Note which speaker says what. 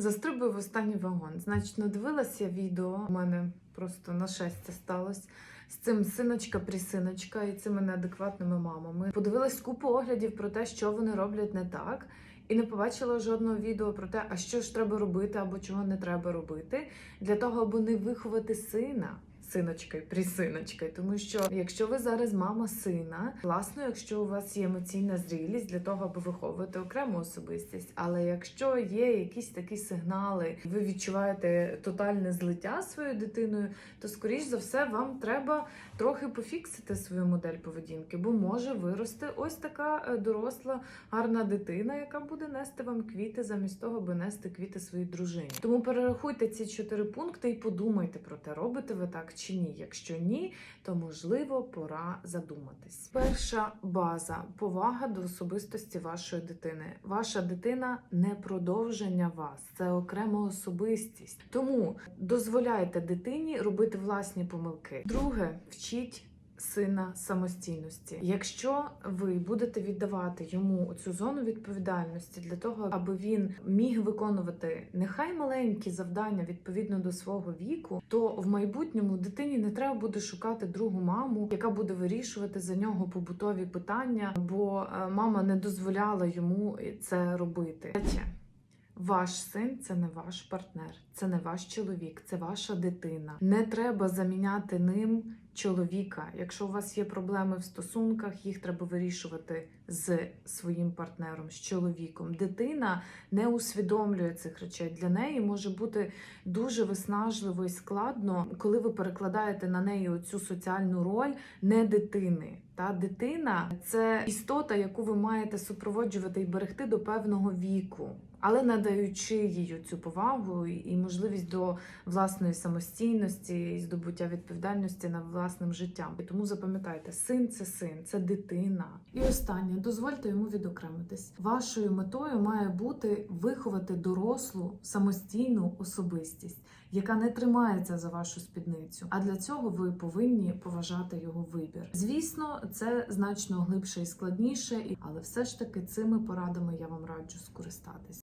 Speaker 1: Застрибую в останній вагон. Значить, надивилася відео. У мене просто на щастя сталося. З цим синочка-присиночка і цими неадекватними мамами. Подивилась купу оглядів про те, що вони роблять не так, і не побачила жодного відео про те, а що ж треба робити або чого не треба робити для того, аби не виховати сина. Синочка і присиночка, тому що якщо ви зараз мама сина, класно, якщо у вас є емоційна зрілість для того, аби виховувати окрему особистість. Але якщо є якісь такі сигнали, ви відчуваєте тотальне злиття своєю дитиною, то скоріш за все вам треба трохи пофіксити свою модель поведінки, бо може вирости ось така е, доросла гарна дитина, яка буде нести вам квіти замість того, аби нести квіти своїй дружині. Тому перерахуйте ці чотири пункти і подумайте про те, робите ви так чи ні. Якщо ні, то можливо пора задуматись. Перша база повага до особистості вашої дитини. Ваша дитина не продовження вас, це окрема особистість. Тому дозволяйте дитині робити власні помилки. Друге, вчіть. Сина самостійності. Якщо ви будете віддавати йому цю зону відповідальності для того, аби він міг виконувати нехай маленькі завдання відповідно до свого віку, то в майбутньому дитині не треба буде шукати другу маму, яка буде вирішувати за нього побутові питання, бо е, мама не дозволяла йому це робити. Ваш син це не ваш партнер, це не ваш чоловік, це ваша дитина. Не треба заміняти ним чоловіка. Якщо у вас є проблеми в стосунках, їх треба вирішувати з своїм партнером, з чоловіком. Дитина не усвідомлює цих речей. Для неї може бути дуже виснажливо і складно, коли ви перекладаєте на неї оцю соціальну роль не дитини. Та дитина це істота, яку ви маєте супроводжувати і берегти до певного віку, але надаючи їй цю повагу і можливість до власної самостійності і здобуття відповідальності над власним життям. І тому запам'ятайте, син це син, це дитина. І останнє, дозвольте йому відокремитись. Вашою метою має бути виховати дорослу самостійну особистість, яка не тримається за вашу спідницю. А для цього ви повинні поважати його вибір. Звісно, це значно глибше і складніше, але все ж таки цими порадами я вам раджу скористатись.